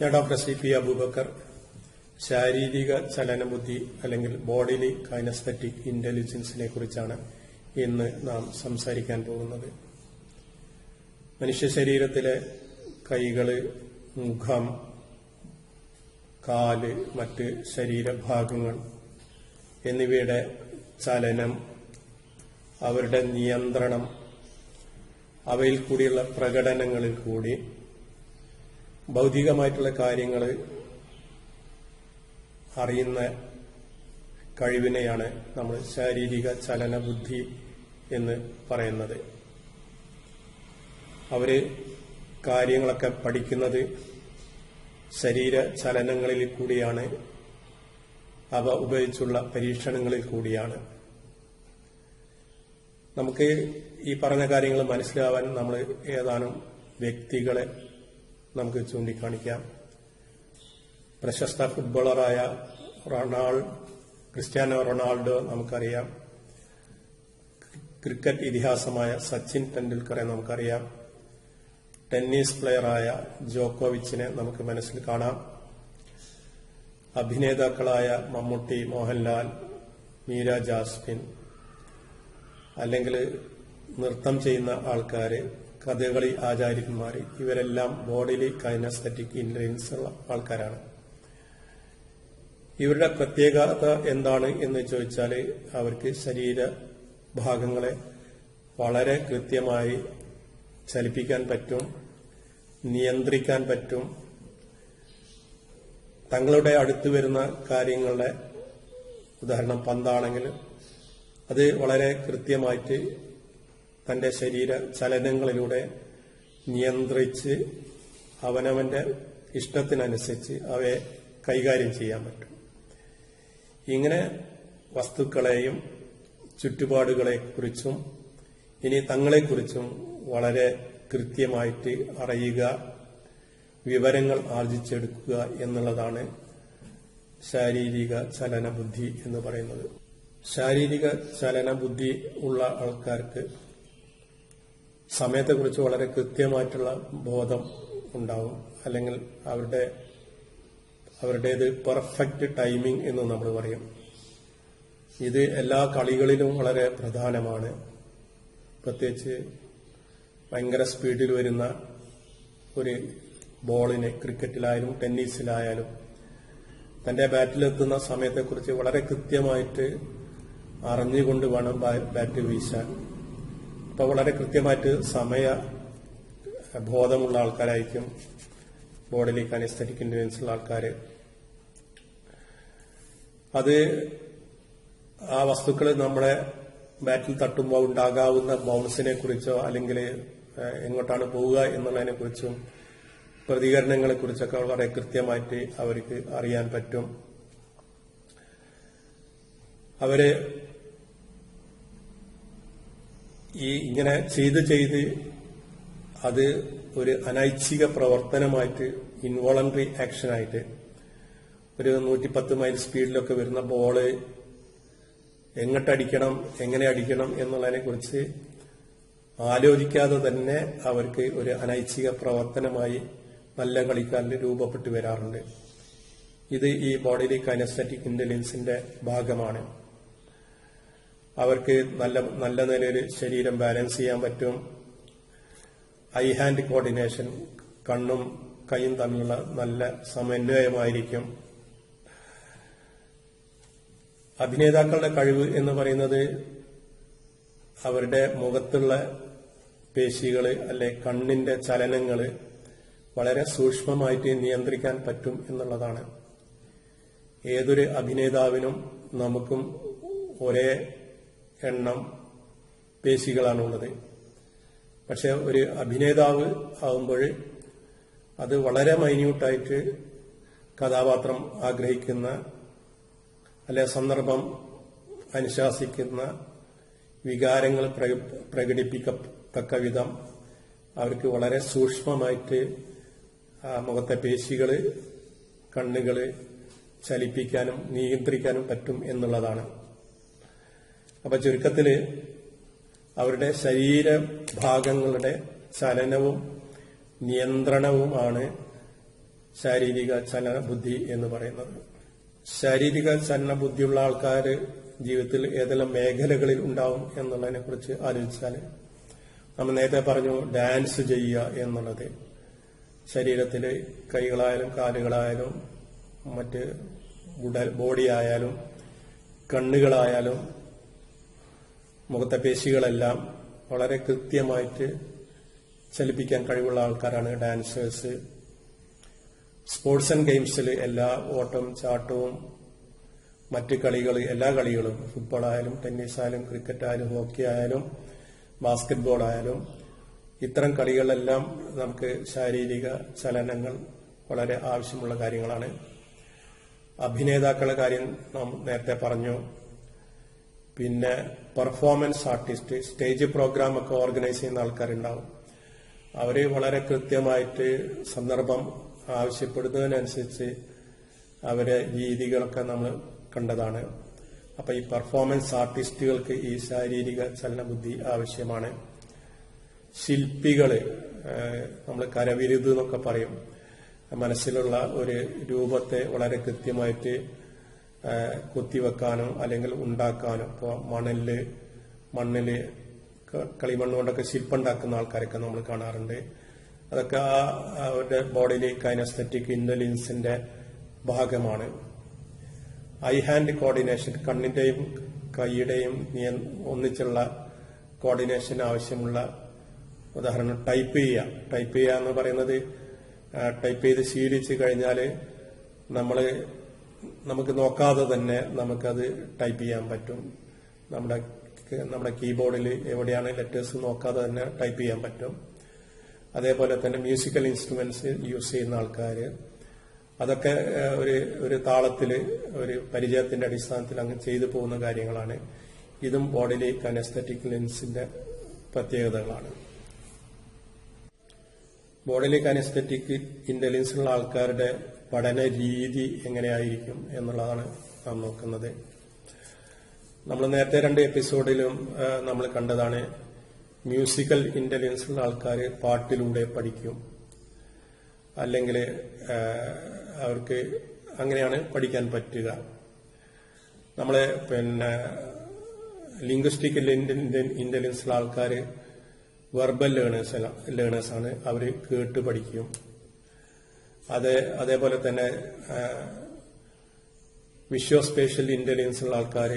ഞാൻ doctor C P Abubakar. ശാരീരിക ചലനബുദ്ധി അല്ലെങ്കിൽ ബോഡിലി കൈനസ്തറ്റിക് ഇന്റലിജൻസിനെ കുറിച്ചാണ് ഇന്ന് നാം സംസാരിക്കാൻ പോകുന്നത്. മനുഷ്യ ശരീരത്തിലെ കൈകൾ മുഖം കാൽ മറ്റ് ശരീരഭാഗങ്ങൾ എന്നിവയുടെ ചലനം അവരുടെ നിയന്ത്രണം അവയിൽ കൂടിയുള്ള പ്രകടനങ്ങളിൽ കൂടി ഭൗതികമായിട്ടുള്ള കാര്യങ്ങൾ അറിയുന്ന കഴിവിനെയാണ് നമ്മൾ ശാരീരിക ചലന ബുദ്ധി എന്ന് പറയുന്നത്. അവർ കാര്യങ്ങളൊക്കെ പഠിക്കുന്നത് ശരീര ചലനങ്ങളിൽ കൂടിയാണ്. അവ ഉപയോഗിച്ചുള്ള പരീക്ഷണങ്ങളിൽ കൂടിയാണ്. നമുക്ക് ഈ പറഞ്ഞ കാര്യങ്ങൾ മനസ്സിലാവാൻ നമ്മൾ ഏതാനും വ്യക്തികളെ നമുക്ക് ചൂണ്ടിക്കാണിക്കാം. പ്രശസ്ത ഫുട്ബോളറായ റൊണാൾഡ് ക്രിസ്ത്യാനോ റൊണാൾഡോ നമുക്കറിയാം. ക്രിക്കറ്റ് ഇതിഹാസമായ സച്ചിൻ ടെണ്ടുൽക്കറെ നമുക്കറിയാം. ടെന്നീസ് പ്ലെയറായ ജോക്കോവിച്ചിനെ നമുക്ക് മനസ്സിൽ കാണാം. അഭിനേതാക്കളായ മമ്മൂട്ടി മോഹൻലാൽ മീര ജാസ്മിൻ അല്ലെങ്കിൽ നൃത്തം ചെയ്യുന്ന ആൾക്കാര് കഥകളി ആചാര്യന്മാർ ഇവരെല്ലാം ബോഡിലി കൈനസ്തറ്റിക് ഇൻഫ്ലുവൻസ് ഉള്ള ആൾക്കാരാണ്. ഇവരുടെ പ്രത്യേകത എന്താണ് എന്ന് ചോദിച്ചാൽ അവർക്ക് ശരീര ഭാഗങ്ങളെ വളരെ കൃത്യമായി ചലിപ്പിക്കാൻ പറ്റും നിയന്ത്രിക്കാൻ പറ്റും. തങ്ങളുടെ അടുത്ത് വരുന്ന കാര്യങ്ങളുടെ ഉദാഹരണം പന്താണെങ്കിൽ അത് വളരെ കൃത്യമായിട്ട് തന്റെ ശരീര ചലനങ്ങളിലൂടെ നിയന്ത്രിച്ച് അവനവന്റെ ഇഷ്ടത്തിനനുസരിച്ച് അവയെ കൈകാര്യം ചെയ്യാൻ പറ്റും. ഇങ്ങനെ വസ്തുക്കളെയും ചുറ്റുപാടുകളെ കുറിച്ചും ഇനി തങ്ങളെക്കുറിച്ചും വളരെ കൃത്യമായിട്ട് അറിയുക വിവരങ്ങൾ ആർജിച്ചെടുക്കുക എന്നുള്ളതാണ് ശാരീരിക ചലന ബുദ്ധി എന്ന് പറയുന്നത്. ശാരീരിക ചലന ബുദ്ധി ഉള്ള ആൾക്കാർക്ക് സമയത്തെക്കുറിച്ച് വളരെ കൃത്യമായിട്ടുള്ള ബോധം ഉണ്ടാവും. അല്ലെങ്കിൽ അവരുടെ അവരുടേത് പെർഫെക്റ്റ് ടൈമിംഗ് എന്ന് നമ്മൾ പറയും. ഇത് എല്ലാ കളികളിലും വളരെ പ്രധാനമാണ്. പ്രത്യേകിച്ച് ഭയങ്കര സ്പീഡിൽ വരുന്ന ഒരു ബോളിനെ ക്രിക്കറ്റിലായാലും ടെന്നീസിലായാലും തന്റെ ബാറ്റിലെത്തുന്ന സമയത്തെക്കുറിച്ച് വളരെ കൃത്യമായിട്ട് അറിഞ്ഞുകൊണ്ട് വേണം ബാറ്റ് വീശാൻ. അപ്പൊ വളരെ കൃത്യമായിട്ട് സമയ ബോധമുള്ള ആൾക്കാരായിരിക്കും ബോഡിലേക്ക് കനിസ്തറ്റിക് ഇന്റലിജൻസ് ഉള്ള ആൾക്കാര്. അത് ആ വസ്തുക്കൾ നമ്മളെ ബാറ്റിൽ തട്ടുമ്പോൾ ഉണ്ടാകാവുന്ന ബൗൺസിനെ കുറിച്ചോ അല്ലെങ്കിൽ എങ്ങോട്ടാണ് പോവുക എന്നുള്ളതിനെ കുറിച്ചും പ്രതികരണങ്ങളെ കുറിച്ചൊക്കെ വളരെ കൃത്യമായിട്ട് അവർക്ക് അറിയാൻ പറ്റും. അവർ ഈ ഇങ്ങനെ ചെയ്ത് ചെയ്ത് അത് ഒരു അനൈച്ഛിക പ്രവർത്തനമായിട്ട് ഇൻവോളണ്ടറി ആക്ഷനായിട്ട് ഒരു നൂറ്റിപ്പത്ത് മൈൽ സ്പീഡിലൊക്കെ വരുന്ന ബോൾ എങ്ങോട്ടടിക്കണം എങ്ങനെ അടിക്കണം എന്നുള്ളതിനെ കുറിച്ച് ആലോചിക്കാതെ തന്നെ അവർക്ക് ഒരു അനൈച്ഛിക പ്രവർത്തനമായി നല്ല കളിക്കാരിൽ രൂപപ്പെട്ടു വരാറുണ്ട്. ഇത് ഈ ബോഡിലി അനസ്തറ്റിക് ഇന്റലിജൻസിന്റെ ഭാഗമാണ്. അവർക്ക് നല്ല നല്ല നിലയിൽ ശരീരം ബാലൻസ് ചെയ്യാൻ പറ്റും. ഐ ഹാൻഡ് കോർഡിനേഷൻ കണ്ണും കൈയും തമ്മിലുള്ള നല്ല സമന്വയമായിരിക്കും. അഭിനേതാക്കളുടെ കഴിവ് എന്ന് പറയുന്നത് അവരുടെ മുഖത്തുള്ള പേശികൾ അല്ലെ കണ്ണിന്റെ ചലനങ്ങൾ വളരെ സൂക്ഷ്മമായിട്ട് നിയന്ത്രിക്കാൻ പറ്റും എന്നുള്ളതാണ്. ഏതൊരു അഭിനേതാവിനും നമുക്കും ഒരേ എണ്ണം പേശികളാണുള്ളത്. പക്ഷെ ഒരു അഭിനേതാവ് ആകുമ്പോൾ അത് വളരെ മൈന്യൂട്ടായിട്ട് കഥാപാത്രം ആഗ്രഹിക്കുന്ന അല്ലെ സന്ദർഭം അനുശാസിക്കുന്ന വികാരങ്ങൾ പ്രകടിപ്പിക്കത്തക്ക വിധം അവർക്ക് വളരെ സൂക്ഷ്മമായിട്ട് മുഖത്തെ പേശികൾ കണ്ണുകൾ ചലിപ്പിക്കാനും നിയന്ത്രിക്കാനും പറ്റും എന്നുള്ളതാണ്. അപ്പൊ ചുരുക്കത്തിൽ അവരുടെ ശരീരഭാഗങ്ങളുടെ ചലനവും നിയന്ത്രണവുമാണ് ശാരീരിക ചലന ബുദ്ധി എന്ന് പറയുന്നത്. ശാരീരിക ചലന ബുദ്ധിയുള്ള ആൾക്കാർ ജീവിതത്തിൽ ഏതെല്ലാം മേഖലകളിൽ ഉണ്ടാവും എന്നുള്ളതിനെ കുറിച്ച് ആലോചിച്ചാൽ നമ്മൾ നേരത്തെ പറഞ്ഞു ഡാൻസ് ചെയ്യുക എന്നുള്ളത്. ശരീരത്തിൽ കൈകളായാലും കാലുകളായാലും മറ്റ് ബോഡി ആയാലും കണ്ണുകളായാലും മുഖത്തെ പേശികളെല്ലാം വളരെ കൃത്യമായിട്ട് ചലിപ്പിക്കാൻ കഴിവുള്ള ആൾക്കാരാണ് ഡാൻസേഴ്സ്. സ്പോർട്സ് ആൻഡ് ഗെയിംസിൽ എല്ലാ ഓട്ടം ചാട്ടവും മറ്റ് കളികൾ എല്ലാ കളികളും ഫുട്ബോൾ ആയാലും ടെന്നീസ് ആയാലും ക്രിക്കറ്റ് ആയാലും ഹോക്കി ആയാലും ബാസ്കറ്റ്ബോൾ ആയാലും ഇത്തരം കളികളെല്ലാം നമുക്ക് ശാരീരിക ചലനങ്ങൾ വളരെ ആവശ്യമുള്ള കാര്യങ്ങളാണ്. അഭിനേതാക്കളുടെ കാര്യം നാം നേരത്തെ പറഞ്ഞു. പിന്നെ പെർഫോമൻസ് ആർട്ടിസ്റ്റ് സ്റ്റേജ് പ്രോഗ്രാം ഒക്കെ ഓർഗനൈസ് ചെയ്യുന്ന ആൾക്കാരുണ്ടാവും. അവർ വളരെ കൃത്യമായിട്ട് സന്ദർഭം ആവശ്യപ്പെടുന്നതിനനുസരിച്ച് അവരെ രീതികളൊക്കെ നമ്മൾ കണ്ടതാണ്. അപ്പൊ ഈ പെർഫോമൻസ് ആർട്ടിസ്റ്റുകൾക്ക് ഈ ശാരീരിക ചലന ബുദ്ധി ആവശ്യമാണ്. ശില്പികൾ നമ്മൾ കരവിരുത് എന്നൊക്കെ പറയും. മനസ്സിലുള്ള ഒരു രൂപത്തെ വളരെ കൃത്യമായിട്ട് കുത്തിവെക്കാനോ അല്ലെങ്കിൽ ഉണ്ടാക്കാനോ. ഇപ്പോൾ മണലിൽ മണ്ണിൽ കളിമണ്ണ് കൊണ്ടൊക്കെ ശില്പം ഉണ്ടാക്കുന്ന ആൾക്കാരൊക്കെ നമ്മൾ കാണാറുണ്ട്. അതൊക്കെ ആ അവരുടെ ബോഡിയിലെ കൈനസ്തറ്റിക് ഇന്റലിജൻസിന്റെ ഭാഗമാണ്. ഐ ഹാൻഡ് കോർഡിനേഷൻ കണ്ണിന്റെയും കൈയുടെയും ഒന്നിച്ചുള്ള കോർഡിനേഷൻ ആവശ്യമുള്ള ഉദാഹരണം ടൈപ്പ് ചെയ്യുക. ടൈപ്പ് ചെയ്യുക എന്ന് പറയുന്നത് ടൈപ്പ് ചെയ്ത് ശീലിച്ചു കഴിഞ്ഞാൽ നമ്മൾ നമുക്ക് നോക്കാതെ തന്നെ നമുക്കത് ടൈപ്പ് ചെയ്യാൻ പറ്റും. നമ്മുടെ നമ്മുടെ കീബോർഡിൽ എവിടെയാണ് ലെറ്റേഴ്സ് നോക്കാതെ തന്നെ ടൈപ്പ് ചെയ്യാൻ പറ്റും. അതേപോലെ തന്നെ മ്യൂസിക്കൽ ഇൻസ്ട്രുമെന്റ്സ് യൂസ് ചെയ്യുന്ന ആൾക്കാർ അതൊക്കെ ഒരു ഒരു താളത്തിൽ ഒരു പരിചയത്തിന്റെ അടിസ്ഥാനത്തിൽ അങ്ങ് ചെയ്തു പോകുന്ന കാര്യങ്ങളാണ്. ഇതും ബോഡിയിലെ കനസ്തറ്റിക് ലെൻസിന്റെ പ്രത്യേകതകളാണ്. ബോഡിയിലെ കനസ്തറ്റിക് ഇന്റലിജൻസ് ഉള്ള ആൾക്കാരുടെ പഠന രീതി എങ്ങനെയായിരിക്കും എന്നുള്ളതാണ് നാം നോക്കുന്നത്. നമ്മൾ നേരത്തെ രണ്ട് എപ്പിസോഡിലും നമ്മൾ കണ്ടതാണ് മ്യൂസിക്കൽ ഇന്റലിജൻസ് ഉള്ള ആൾക്കാർ പാട്ടിലൂടെ പഠിക്കും. അല്ലെങ്കിൽ അവർക്ക് അങ്ങനെയാണ് പഠിക്കാൻ പറ്റുക. നമ്മളെ പിന്നെ ലിംഗ്വിസ്റ്റിക് ഇന്റലിജൻസ് ഉള്ള ആൾക്കാർ വെർബൽ ലേണേഴ്സ് ലേണേഴ്സാണ് അവർ കേട്ട് പഠിക്കും. അത് അതേപോലെ തന്നെ വിഷ്വൽ സ്പേഷ്യൽ ഇന്റലിജൻസ് ഉള്ള ആൾക്കാർ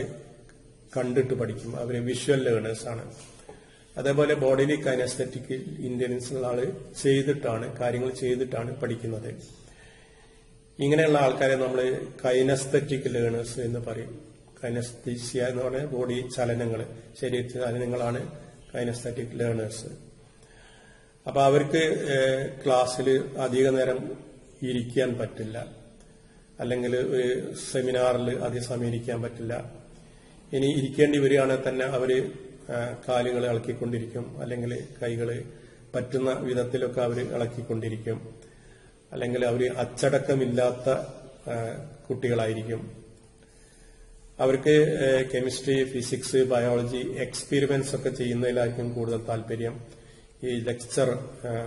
കണ്ടിട്ട് പഠിക്കും. അവർ വിഷ്വൽ ലേണേഴ്സ് ആണ്. അതേപോലെ ബോഡിലി കൈനസ്തറ്റിക് ഇന്റലിജൻസ് ഉള്ള ആൾ ചെയ്തിട്ടാണ് കാര്യങ്ങൾ ചെയ്തിട്ടാണ് പഠിക്കുന്നത്. ഇങ്ങനെയുള്ള ആൾക്കാരെ നമ്മൾ കൈനസ്തറ്റിക് ലേണേഴ്സ് എന്ന് പറയും. കൈനസ്തീഷ്യ എന്ന് പറഞ്ഞ ബോഡി ചലനങ്ങൾ ശരീര ചലനങ്ങളാണ് കൈനസ്തറ്റിക് ലേണേഴ്സ് അപ്പൊ അവർക്ക് ക്ലാസ്സിൽ അധിക നേരം ഇരിക്കാൻ പറ്റില്ല. അല്ലെങ്കിൽ ഒരു സെമിനാറിൽ അധിക ഇരിക്കാൻ പറ്റില്ല. ഇനി ഇരിക്കേണ്ടി വരികയാണെങ്കിൽ തന്നെ അവർ കാലുകൾ ഇളക്കിക്കൊണ്ടിരിക്കും. അല്ലെങ്കിൽ കൈകൾ പറ്റുന്ന വിധത്തിലൊക്കെ അവർ ഇളക്കിക്കൊണ്ടിരിക്കും. അല്ലെങ്കിൽ അവർ അച്ചടക്കമില്ലാത്ത കുട്ടികളായിരിക്കും. അവർക്ക് കെമിസ്ട്രി ഫിസിക്സ് ബയോളജി എക്സ്പീരിമെന്റ്സ് ഒക്കെ ചെയ്യുന്നതിലായിരിക്കും കൂടുതൽ താല്പര്യം. ഈ ലെക്ചർ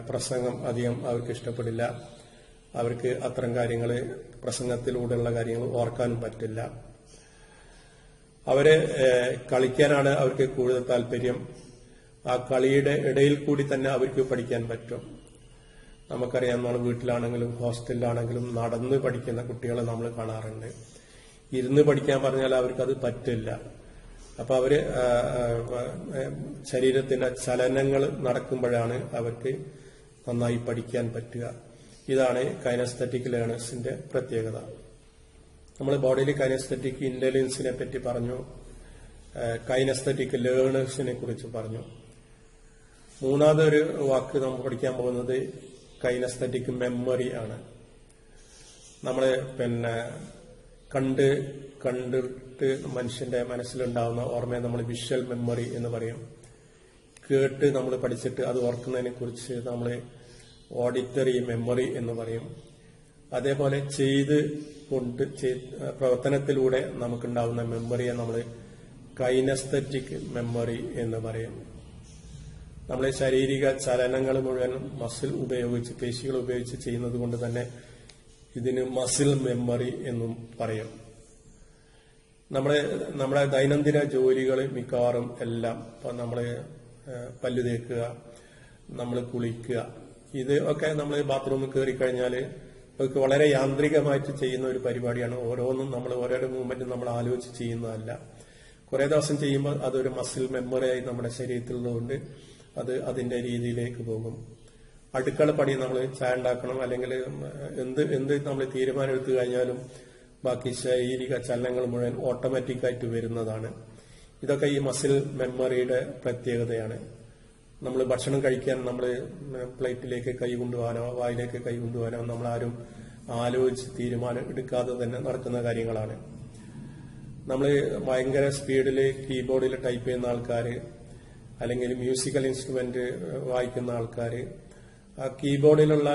പ്രസംഗം അധികം അവർക്ക് ഇഷ്ടപ്പെടില്ല. അവർക്ക് അത്തരം കാര്യങ്ങൾ പ്രസംഗത്തിലൂടെയുള്ള കാര്യങ്ങൾ ഓർക്കാനും പറ്റില്ല. അവരെ കളിക്കാനാണ് അവർക്ക് കൂടുതൽ താല്പര്യം. ആ കളിയുടെ ഇടയിൽ കൂടി തന്നെ അവർക്ക് പഠിക്കാൻ പറ്റും. നമുക്കറിയാം നമ്മൾ വീട്ടിലാണെങ്കിലും ഹോസ്റ്റലിലാണെങ്കിലും നടന്ന് പഠിക്കുന്ന കുട്ടികളെ നമ്മൾ കാണാറുണ്ട്. ഇരുന്ന് പഠിക്കാൻ പറഞ്ഞാൽ അവർക്കത് പറ്റില്ല. അപ്പൊ അവർ ശരീരത്തിന്റെ ചലനങ്ങൾ നടക്കുമ്പോഴാണ് അവർക്ക് നന്നായി പഠിക്കാൻ പറ്റുക. ഇതാണ് കൈനസ്തറ്റിക് ലേണേഴ്സിന്റെ പ്രത്യേകത നമ്മൾ ബോഡിയിൽ കൈനസ്തറ്റിക് ഇന്റലിജൻസിനെ പറ്റി പറഞ്ഞു കൈനസ്തറ്റിക് ലേണേഴ്സിനെ കുറിച്ച് പറഞ്ഞു. മൂന്നാമതൊരു വാക്ക് നമ്മൾ പഠിക്കാൻ പോകുന്നത് കൈനസ്തറ്റിക് മെമ്മറി ആണ്. നമ്മൾ പിന്നെ കണ്ട് കണ്ടിട്ട് മനുഷ്യന്റെ മനസ്സിലുണ്ടാവുന്ന ഓർമ്മയെ നമ്മൾ വിഷ്വൽ മെമ്മറി എന്ന് പറയും. കേട്ട് നമ്മൾ പഠിച്ചിട്ട് അത് ഓർക്കുന്നതിനെ കുറിച്ച് നമ്മൾ ഓഡിറ്ററി മെമ്മറി എന്ന് പറയും. അതേപോലെ ചെയ്ത് കൊണ്ട് പ്രവർത്തനത്തിലൂടെ നമുക്കുണ്ടാവുന്ന മെമ്മറിയെ നമ്മൾ കൈനസ്തറ്റിക് മെമ്മറി എന്ന് പറയും. നമ്മളെ ശാരീരിക ചലനങ്ങൾ മുഴുവൻ മസിൽ ഉപയോഗിച്ച് പേശികൾ ഉപയോഗിച്ച് ചെയ്യുന്നത് കൊണ്ട് തന്നെ ഇതിന് മസിൽ മെമ്മറി എന്നും പറയും. നമ്മുടെ നമ്മുടെ ദൈനംദിന ജോലികൾ മിക്കവാറും എല്ലാം ഇപ്പൊ നമ്മൾ പല്ലു തേക്കുക നമ്മൾ കുളിക്കുക ഇത് ഒക്കെ നമ്മൾ ബാത്റൂമിൽ കയറി കഴിഞ്ഞാൽ ഒക്കെ വളരെ യാന്ത്രികമായിട്ട് ചെയ്യുന്ന ഒരു പരിപാടിയാണ്. ഓരോന്നും നമ്മൾ ഓരോരോ മൂവ്മെന്റും നമ്മൾ ആലോചിച്ച് ചെയ്യുന്നതല്ല. കുറെ ദിവസം ചെയ്യുമ്പോൾ അതൊരു മസിൽ മെമ്മറിയായി നമ്മുടെ ശരീരത്തിലുള്ളതുകൊണ്ട് അത് അതിന്റെ രീതിയിലേക്ക് പോകും. അടുക്കള പണി നമ്മൾ ചായ ഉണ്ടാക്കണം അല്ലെങ്കിൽ എന്ത് എന്ത് നമ്മൾ തീരുമാനം എടുത്തു കഴിഞ്ഞാലും ബാക്കി ശാരീരിക ചലനങ്ങൾ മുഴുവൻ ഓട്ടോമാറ്റിക്കായിട്ട് വരുന്നതാണ്. ഇതൊക്കെ ഈ മസിൽ മെമ്മറിയുടെ പ്രത്യേകതയാണ്. നമ്മൾ ഭക്ഷണം കഴിക്കാൻ നമ്മൾ പ്ലേറ്റിലേക്ക് കൈ കൊണ്ടുപോകാനോ വായിലേക്ക് കൈ കൊണ്ടുപോകാനോ നമ്മൾ ആരും ആലോചിച്ച് തീരുമാനം എടുക്കാതെ തന്നെ നടക്കുന്ന കാര്യങ്ങളാണ്. നമ്മൾ ഭയങ്കര സ്പീഡിൽ കീബോർഡിൽ ടൈപ്പ് ചെയ്യുന്ന ആൾക്കാർ അല്ലെങ്കിൽ മ്യൂസിക്കൽ ഇൻസ്ട്രുമെന്റ് വായിക്കുന്ന ആൾക്കാർ കീബോർഡിലുള്ള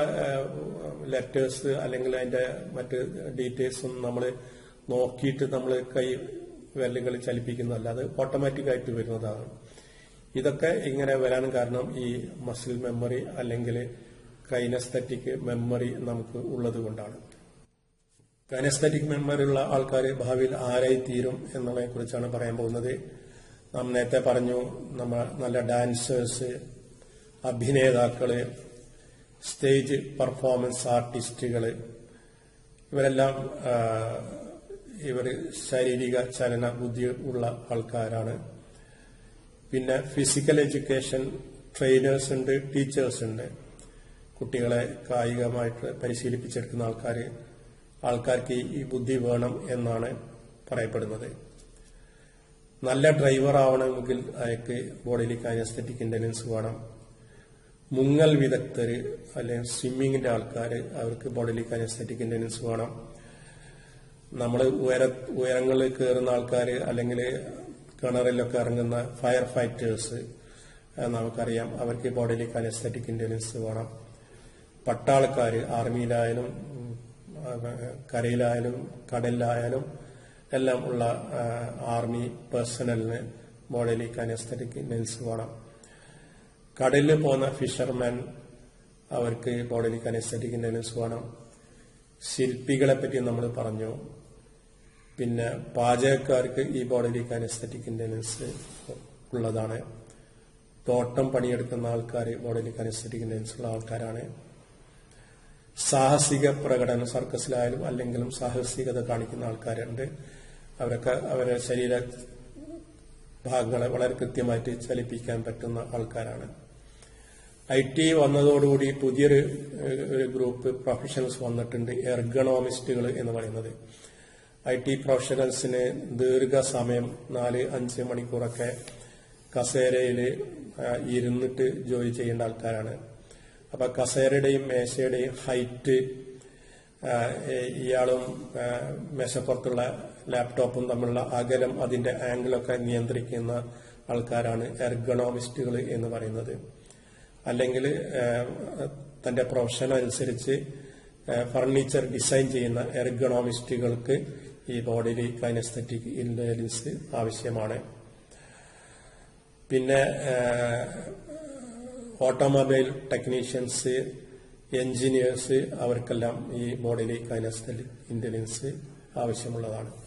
ലെറ്റേഴ്സ് അല്ലെങ്കിൽ അതിന്റെ മറ്റ് ഡീറ്റെയിൽസ് നമ്മൾ നോക്കിയിട്ട് നമ്മൾ കൈ വിരലുകൾ ചലിപ്പിക്കുന്നതല്ല അത് ഓട്ടോമാറ്റിക് ആയിട്ട് വരുന്നതാണ്. ഇതൊക്കെ ഇങ്ങനെ വരാൻ കാരണം ഈ മസിൽ മെമ്മറി അല്ലെങ്കിൽ കൈനസ്തറ്റിക് മെമ്മറി നമുക്ക് ഉള്ളത് കൊണ്ടാണ്. കൈനസ്തറ്റിക് മെമ്മറി ഉള്ള ആൾക്കാർ ഭാവിയിൽ ആരായി തീരും എന്നതിനെ കുറിച്ചാണ് പറയാൻ പോകുന്നത്. നാം നേരത്തെ പറഞ്ഞു നമ്മ നല്ല ഡാൻസേഴ്സ് അഭിനേതാക്കൾ സ്റ്റേജ് പെർഫോമൻസ് ആർട്ടിസ്റ്റുകൾ ഇവരെല്ലാം ഇവർ ശാരീരിക ചലന ബുദ്ധി ഉള്ള ആൾക്കാരാണ്. പിന്നെ ഫിസിക്കൽ എഡ്യൂക്കേഷൻ ട്രെയിനേഴ്സ് ഉണ്ട് ടീച്ചേഴ്സ് ഉണ്ട്. കുട്ടികളെ കായികമായിട്ട് പരിശീലിപ്പിച്ചെടുക്കുന്ന ആൾക്കാർ ആൾക്കാർക്ക് ഈ ബുദ്ധി വേണം എന്നാണ് പറയപ്പെടുന്നത്. നല്ല ഡ്രൈവർ ആവണമെങ്കിൽ അയാൾക്ക് ബോഡിയിൽ കൈനസ്തറ്റിക് ഇന്റലിജൻസ് വേണം. മുങ്ങൽ വിദഗ്ധർ അല്ലെങ്കിൽ സ്വിമ്മിങ്ങിന്റെ ആൾക്കാർ അവർക്ക് ബോഡിയിൽ കൈനസ്തറ്റിക് ഇന്റലിജൻസ് വേണം. നമ്മൾ ഉയര ഉയരങ്ങളിൽ കയറുന്ന ആൾക്കാർ അല്ലെങ്കിൽ കിണറിലൊക്കെ ഇറങ്ങുന്ന ഫയർ ഫൈറ്റേഴ്സ് നമുക്കറിയാം. അവർക്ക് ബോഡിയിലേക്ക് കനസ്തറ്റിക് ഇന്റലിജൻസ് വേണം. പട്ടാളക്കാർ ആർമിയിലായാലും കരയിലായാലും കടലിലായാലും എല്ലാം ഉള്ള ആർമി പേഴ്സണലിന് ബോഡിയിലേക്ക് അനസ്തറ്റിക് ഇന്റലിജൻസ് വേണം. കടലിൽ പോകുന്ന ഫിഷർമാൻ അവർക്ക് ബോഡിയിലേക്ക് കനസ്തറ്റിക് ഇന്റലിജൻസ് വേണം. ശില്പികളെ പറ്റി നമ്മൾ പറഞ്ഞു. പിന്നെ പാചകക്കാർക്ക് ഈ ബോഡിയിൽ കനസ്തറ്റിക് ഇന്റലിജൻസ് ഉള്ളതാണ്. തോട്ടം പണിയെടുക്കുന്ന ആൾക്കാർ ബോഡിയിൽ കനസ്തറ്റിക് ഇന്റലിജൻസ് ഉള്ള ആൾക്കാരാണ്. സാഹസിക പ്രകടനം സർക്കസിലായാലും അല്ലെങ്കിലും സാഹസികത കാണിക്കുന്ന ആൾക്കാരുണ്ട്. അവരൊക്കെ അവരുടെ ശരീര ഭാഗങ്ങളെ വളരെ കൃത്യമായിട്ട് ചലിപ്പിക്കാൻ പറ്റുന്ന ആൾക്കാരാണ്. ഐ ടി വന്നതോടുകൂടി പുതിയൊരു ഗ്രൂപ്പ് പ്രൊഫഷണൽസ് വന്നിട്ടുണ്ട് എർഗണോമിസ്റ്റുകൾ എന്ന് പറയുന്നത്. ഐ ടി പ്രൊഫഷണൽസിന് ദീർഘസമയം നാല് അഞ്ച് മണിക്കൂറൊക്കെ കസേരയിൽ ഇരുന്നിട്ട് ജോലി ചെയ്യേണ്ട ആൾക്കാരാണ്. അപ്പൊ കസേരയുടെയും മേശയുടെയും ഹൈറ്റ് ഇയാളും മേശപ്പുറത്തുള്ള ലാപ്ടോപ്പും തമ്മിലുള്ള അകലം അതിന്റെ ആംഗിളൊക്കെ നിയന്ത്രിക്കുന്ന ആൾക്കാരാണ് എർഗണോമിസ്റ്റുകൾ എന്ന് പറയുന്നത്. അല്ലെങ്കിൽ തന്റെ പ്രൊഫഷൻ അനുസരിച്ച് ഫർണിച്ചർ ഡിസൈൻ ചെയ്യുന്ന എർഗണോമിസ്റ്റുകൾക്ക് ഈ ബോഡിയിൽ കൈനസ്തറ്റിക് ഇന്റലിജൻസ് ആവശ്യമാണ്. പിന്നെ ഓട്ടോമൊബൈൽ ടെക്നീഷ്യൻസ് എഞ്ചിനീയേഴ്സ് അവർക്കെല്ലാം ഈ ബോഡിയിൽ കൈനസ്തറ്റിക് ഇന്റലിജൻസ് ആവശ്യമുള്ളതാണ്.